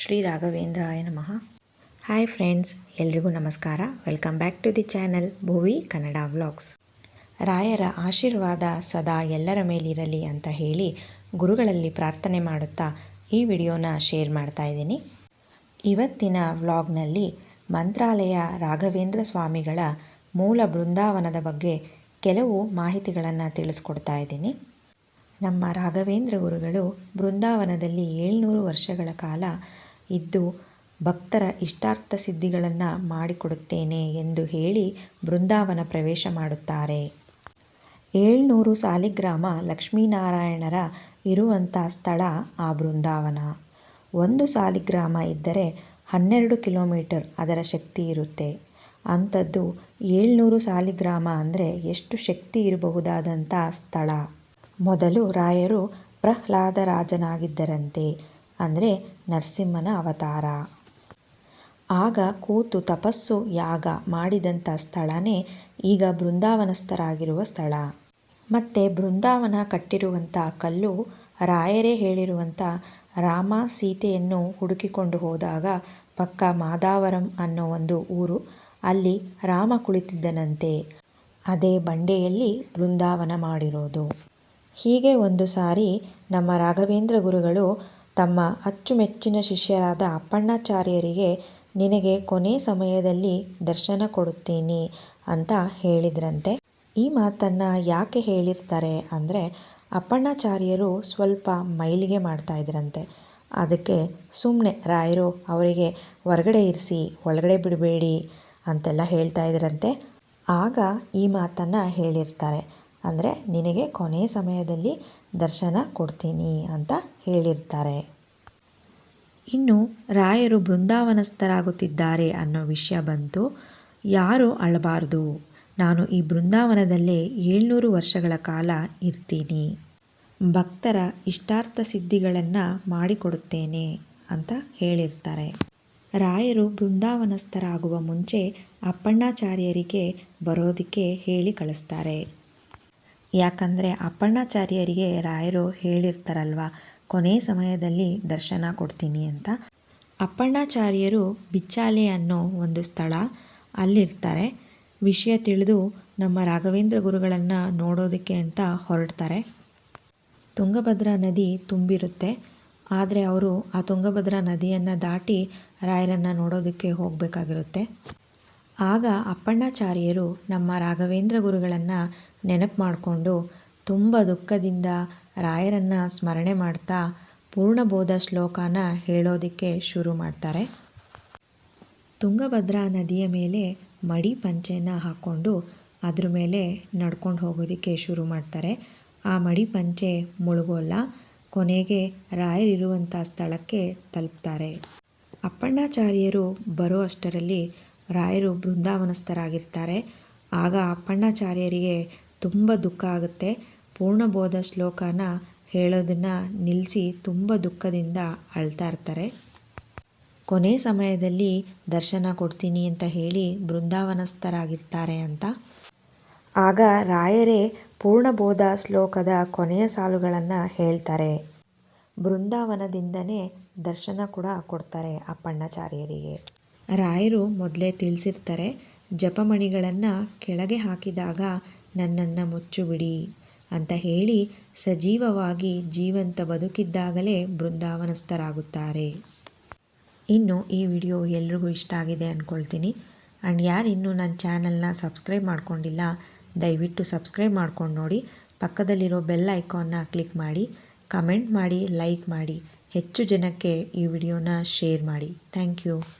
ಶ್ರೀ ರಾಘವೇಂದ್ರಾಯ ನಮಃ. Hi friends ಎಲ್ರಿಗೂ ನಮಸ್ಕಾರ. Welcome back to the channel Bhuvi Kannada vlogs ರಾಯರ ಆಶೀರ್ವಾದ ಸದಾ ಎಲ್ಲರ ಮೇಲಿರಲಿ ಅಂತ ಹೇಳಿ ಗುರುಗಳಲ್ಲಿ ಪ್ರಾರ್ಥನೆ ಮಾಡುತ್ತಾ ಈ ವಿಡಿಯೋನ ಶೇರ್ ಮಾಡ್ತಾ ಇದ್ದೀನಿ. ಇವತ್ತಿನ ವ್ಲಾಗ್ನಲ್ಲಿ ಮಂತ್ರಾಲಯ ರಾಘವೇಂದ್ರ ಸ್ವಾಮಿಗಳ ಮೂಲ ಬೃಂದಾವನದ ಬಗ್ಗೆ ಕೆಲವು ಮಾಹಿತಿಗಳನ್ನು ತಿಳಿಸ್ಕೊಡ್ತಾ ಇದ್ದೀನಿ. ನಮ್ಮ ರಾಘವೇಂದ್ರ ಗುರುಗಳು ಬೃಂದಾವನದಲ್ಲಿ ಏಳ್ನೂರು ವರ್ಷಗಳ ಕಾಲ ಇದ್ದು ಭಕ್ತರ ಇಷ್ಟಾರ್ಥ ಸಿದ್ಧಿಗಳನ್ನು ಮಾಡಿಕೊಡುತ್ತೇನೆ ಎಂದು ಹೇಳಿ ಬೃಂದಾವನ ಪ್ರವೇಶ ಮಾಡುತ್ತಾರೆ. ಏಳ್ನೂರು ಸಾಲಿಗ್ರಾಮ ಲಕ್ಷ್ಮೀನಾರಾಯಣರ ಇರುವಂಥ ಸ್ಥಳ ಆ ಬೃಂದಾವನ. ಒಂದು ಸಾಲಿಗ್ರಾಮ ಇದ್ದರೆ ಹನ್ನೆರಡು ಕಿಲೋಮೀಟರ್ ಅದರ ಶಕ್ತಿ ಇರುತ್ತೆ. ಅಂಥದ್ದು ಏಳ್ನೂರು ಸಾಲಿಗ್ರಾಮ ಅಂದರೆ ಎಷ್ಟು ಶಕ್ತಿ ಇರಬಹುದಾದಂಥ ಸ್ಥಳ. ಮೊದಲು ರಾಯರು ಪ್ರಹ್ಲಾದರಾಜನಾಗಿದ್ದರಂತೆ. ಅಂದರೆ ನರಸಿಂಹನ ಅವತಾರ. ಆಗ ಕೂತು ತಪಸ್ಸು, ಯಾಗ ಮಾಡಿದಂಥ ಸ್ಥಳನೇ ಈಗ ಬೃಂದಾವನಸ್ಥರಾಗಿರುವ ಸ್ಥಳ. ಮತ್ತು ಬೃಂದಾವನ ಕಟ್ಟಿರುವಂಥ ಕಲ್ಲು ರಾಯರೇ ಹೇಳಿರುವಂಥ ರಾಮ ಸೀತೆಯನ್ನು ಹುಡುಕಿಕೊಂಡು ಹೋದಾಗ ಪಕ್ಕ ಮಾದಾವರಂ ಅನ್ನೋ ಒಂದು ಊರು ಅಲ್ಲಿ ರಾಮ ಕುಳಿತಿದ್ದನಂತೆ. ಅದೇ ಬಂಡೆಯಲ್ಲಿ ಬೃಂದಾವನ ಮಾಡಿರೋದು. ಹೀಗೆ ಒಂದು ಸಾರಿ ನಮ್ಮ ರಾಘವೇಂದ್ರ ಗುರುಗಳು ತಮ್ಮ ಅಚ್ಚುಮೆಚ್ಚಿನ ಶಿಷ್ಯರಾದ ಅಪ್ಪಣ್ಣಾಚಾರ್ಯರಿಗೆ ನಿನಗೆ ಕೊನೆ ಸಮಯದಲ್ಲಿ ದರ್ಶನ ಕೊಡುತ್ತೀನಿ ಅಂತ ಹೇಳಿದ್ರಂತೆ. ಈ ಮಾತನ್ನು ಯಾಕೆ ಹೇಳಿರ್ತಾರೆ ಅಂದರೆ ಅಪ್ಪಣ್ಣಾಚಾರ್ಯರು ಸ್ವಲ್ಪ ಮೈಲಿಗೆ ಮಾಡ್ತಾ ಇದ್ರಂತೆ. ಅದಕ್ಕೆ ಸುಮ್ಮನೆ ರಾಯರು, ಅವರಿಗೆ ಹೊರಗಡೆ ಇರಿಸಿ, ಒಳಗಡೆ ಬಿಡಬೇಡಿ ಅಂತೆಲ್ಲ ಹೇಳ್ತಾ ಇದ್ರಂತೆ. ಆಗ ಈ ಮಾತನ್ನು ಹೇಳಿರ್ತಾರೆ. ಅಂದರೆ ನಿನಗೆ ಕೊನೆ ಸಮಯದಲ್ಲಿ ದರ್ಶನ ಕೊಡ್ತೀನಿ ಅಂತ ಹೇಳಿರ್ತಾರೆ. ಇನ್ನು ರಾಯರು ಬೃಂದಾವನಸ್ಥರಾಗುತ್ತಿದ್ದಾರೆ ಅನ್ನೋ ವಿಷಯ ಬಂತು. ಯಾರು ಅಳಬಾರ್ದು. ನಾನು ಈ ಬೃಂದಾವನದಲ್ಲೇ ಏಳ್ನೂರು ವರ್ಷಗಳ ಕಾಲ ಇರ್ತೀನಿ. ಭಕ್ತರ ಇಷ್ಟಾರ್ಥ ಸಿದ್ಧಿಗಳನ್ನು ಮಾಡಿಕೊಡುತ್ತೇನೆ ಅಂತ ಹೇಳಿರ್ತಾರೆ. ರಾಯರು ಬೃಂದಾವನಸ್ಥರಾಗುವ ಮುಂಚೆ ಅಪ್ಪಣ್ಣಾಚಾರ್ಯರಿಗೆ ಬರೋದಕ್ಕೆ ಹೇಳಿ ಕಳಿಸ್ತಾರೆ. ಯಾಕಂದರೆ ಅಪ್ಪಣ್ಣಾಚಾರ್ಯರಿಗೆ ರಾಯರು ಹೇಳಿರ್ತಾರಲ್ವ, ಕೊನೆ ಸಮಯದಲ್ಲಿ ದರ್ಶನ ಕೊಡ್ತೀನಿ ಅಂತ. ಅಪ್ಪಣ್ಣಾಚಾರ್ಯರು ಬಿಚ್ಚಾಲೆ ಅನ್ನೋ ಒಂದು ಸ್ಥಳ ಅಲ್ಲಿರ್ತಾರೆ. ವಿಷಯ ತಿಳಿದು ನಮ್ಮ ರಾಘವೇಂದ್ರ ಗುರುಗಳನ್ನು ನೋಡೋದಕ್ಕೆ ಅಂತ ಹೊರಡ್ತಾರೆ. ತುಂಗಭದ್ರಾ ನದಿ ತುಂಬಿರುತ್ತೆ. ಆದರೆ ಅವರು ಆ ತುಂಗಭದ್ರಾ ನದಿಯನ್ನು ದಾಟಿ ರಾಯರನ್ನು ನೋಡೋದಕ್ಕೆ ಹೋಗಬೇಕಾಗಿರುತ್ತೆ. ಆಗ ಅಪ್ಪಣ್ಣಾಚಾರ್ಯರು ನಮ್ಮ ರಾಘವೇಂದ್ರ ಗುರುಗಳನ್ನು ನೆನಪು ಮಾಡಿಕೊಂಡು ತುಂಬ ದುಃಖದಿಂದ ರಾಯರನ್ನು ಸ್ಮರಣೆ ಮಾಡ್ತಾ ಪೂರ್ಣಬೋಧ ಶ್ಲೋಕನ ಹೇಳೋದಕ್ಕೆ ಶುರು ಮಾಡ್ತಾರೆ. ತುಂಗಭದ್ರಾ ನದಿಯ ಮೇಲೆ ಮಡಿ ಪಂಚೆನ ಹಾಕ್ಕೊಂಡು ಅದ್ರ ಮೇಲೆ ನಡ್ಕೊಂಡು ಹೋಗೋದಕ್ಕೆ ಶುರು ಮಾಡ್ತಾರೆ. ಆ ಮಡಿ ಪಂಚೆ ಮುಳುಗೋಲ್ಲ, ಕೊನೆಗೆ ರಾಯರಿರುವಂಥ ಸ್ಥಳಕ್ಕೆ ತಲುಪ್ತಾರೆ. ಅಪ್ಪಣ್ಣಾಚಾರ್ಯರು ಬರೋ ಅಷ್ಟರಲ್ಲಿ ರಾಯರು ಬೃಂದಾವನಸ್ಥರಾಗಿರ್ತಾರೆ. ಆಗ ಅಪ್ಪಣ್ಣಾಚಾರ್ಯರಿಗೆ ತುಂಬ ದುಃಖ ಆಗುತ್ತೆ. ಪೂರ್ಣಬೋಧ ಶ್ಲೋಕನ ಹೇಳೋದನ್ನು ನಿಲ್ಲಿಸಿ ತುಂಬ ದುಃಖದಿಂದ ಅಳ್ತಾ ಇರ್ತಾರೆ. ಕೊನೆ ಸಮಯದಲ್ಲಿ ದರ್ಶನ ಕೊಡ್ತೀನಿ ಅಂತ ಹೇಳಿ ಬೃಂದಾವನಸ್ಥರಾಗಿರ್ತಾರೆ ಅಂತ. ಆಗ ರಾಯರೇ ಪೂರ್ಣಬೋಧ ಶ್ಲೋಕದ ಕೊನೆಯ ಸಾಲುಗಳನ್ನು ಹೇಳ್ತಾರೆ. ಬೃಂದಾವನದಿಂದನೇ ದರ್ಶನ ಕೂಡ ಕೊಡ್ತಾರೆ ಅಪ್ಪಣ್ಣಾಚಾರ್ಯರಿಗೆ. ರಾಯರು ಮೊದಲೇ ತಿಳಿಸಿರ್ತಾರೆ, ಜಪಮಣಿಗಳನ್ನು ಕೆಳಗೆ ಹಾಕಿದಾಗ ನನ್ನನ್ನು ಮುಚ್ಚುಬಿಡಿ ಅಂತ ಹೇಳಿ ಸಜೀವವಾಗಿ ಜೀವಂತ ಬದುಕಿದ್ದಾಗಲೇ ಬೃಂದಾವನಸ್ಥರಾಗುತ್ತಾರೆ. ಇನ್ನು ಈ ವಿಡಿಯೋ ಎಲ್ರಿಗೂ ಇಷ್ಟ ಆಗಿದೆ ಅಂದ್ಕೊಳ್ತೀನಿ ಆ್ಯಂಡ್ ಯಾರಿನ್ನೂ ನನ್ನ ಚಾನಲ್ನ ಸಬ್ಸ್ಕ್ರೈಬ್ ಮಾಡ್ಕೊಂಡಿಲ್ಲ, ದಯವಿಟ್ಟು ಸಬ್ಸ್ಕ್ರೈಬ್ ಮಾಡ್ಕೊಂಡು ನೋಡಿ. ಪಕ್ಕದಲ್ಲಿರೋ ಬೆಲ್ ಐಕಾನ್ನ ಕ್ಲಿಕ್ ಮಾಡಿ, ಕಮೆಂಟ್ ಮಾಡಿ, ಲೈಕ್ ಮಾಡಿ. ಹೆಚ್ಚು ಜನಕ್ಕೆ ಈ ವಿಡಿಯೋನ ಶೇರ್ ಮಾಡಿ. Thank you.